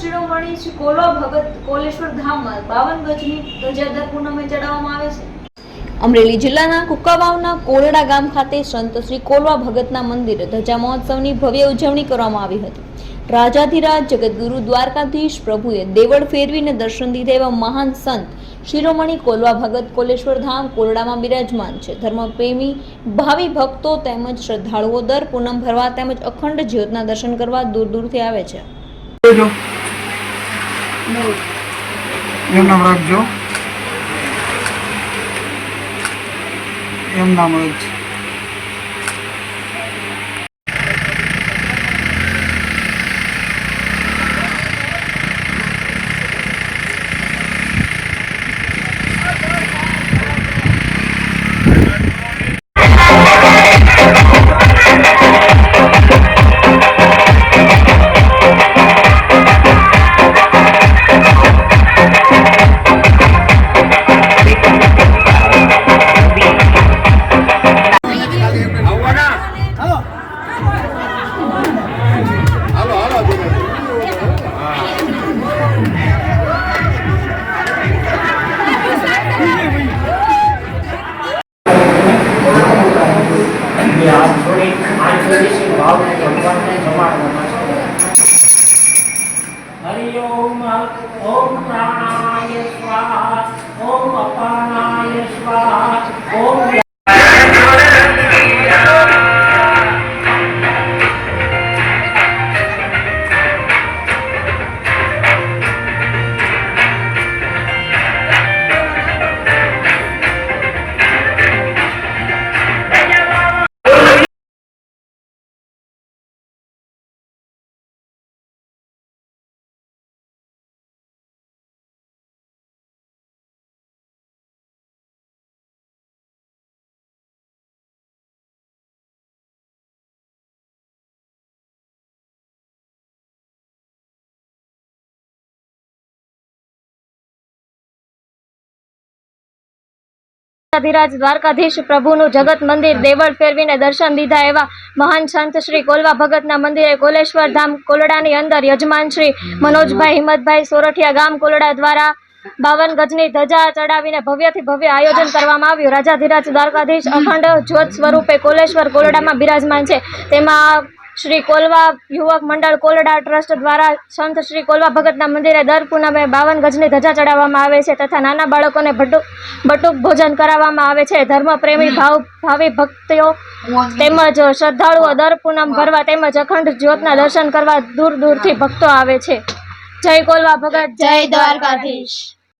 શિરોમણી શ્રી કોલવા ભગત કોલેશ્વર ધામમાં બાવન ગજની ધજા પૂનમે ચડાવવામાં આવે છે. અમરેલી જિલ્લાના કુકાવાવના કોરડા ગામ ખાતે સંત શ્રી કોલવા ભગતના મંદિર ધજા મહોત્સવની ભવ્ય ઉજવણી કરવામાં આવી હતી. રાજાધિરાજ જગતગુરુ દ્વારકાધીશ પ્રભુએ દેવળ ફેરવીને દર્શન દીધા એવા મહાન સંત શિરોમણી કોલવા ભગત કોલેશ્વર ધામ કોરડામાં બિરાજમાન છે. ધર્મપ્રેમી ભાવિ ભક્તો તેમજ શ્રદ્ધાળુઓ દર પૂનમ ભરવા તેમજ અખંડ જ્યોતના દર્શન કરવા દૂર દૂરથી આવે છે. એમ નામ રાખજો એમ નામ જ ఓం ప్రాణాయ స్వాహ ఓం అపానాయ స్వాహ ఓం ધીરાજ દ્વારકાધીશ પ્રભુનું જગત મંદિર દેવળ ફેરવીને દર્શન દીધા એવા મહાન સંત શ્રી કોલવા ભગતના મંદિરે કોલેશ્વર ધામ કોલડાની અંદર યજમાન શ્રી મનોજભાઈ હિંમતભાઈ સોરઠિયા ગામ કોલડા દ્વારા બાવન ગજની ધજા ચડાવીને ભવ્યથી ભવ્ય આયોજન કરવામાં આવ્યું. રાજા ધીરાજ દ્વારકાધીશ અખંડ જ્યોત સ્વરૂપે કોલેશ્વર કોલડામાં બિરાજમાન છે. તેમાં શ્રી કોલવા યુવક મંડળ કોલડા ટ્રસ્ટ દ્વારા સંત શ્રી કોલવા ભગતના મંદિરે દર પૂનમે બાવન ગજની ધજા ચડાવવામાં આવે છે તથા નાના બાળકોને ભટુક બટુક ભોજન કરાવવામાં આવે છે. ધર્મપ્રેમી ભાવ, ભાવિ ભક્તિઓ તેમજ શ્રદ્ધાળુઓ દર પૂનમ ભરવા તેમજ અખંડ જ્યોતના દર્શન કરવા દૂર દૂરથી ભક્તો આવે છે. જય કોલવા ભગત, જય દ્વારકાધીશ.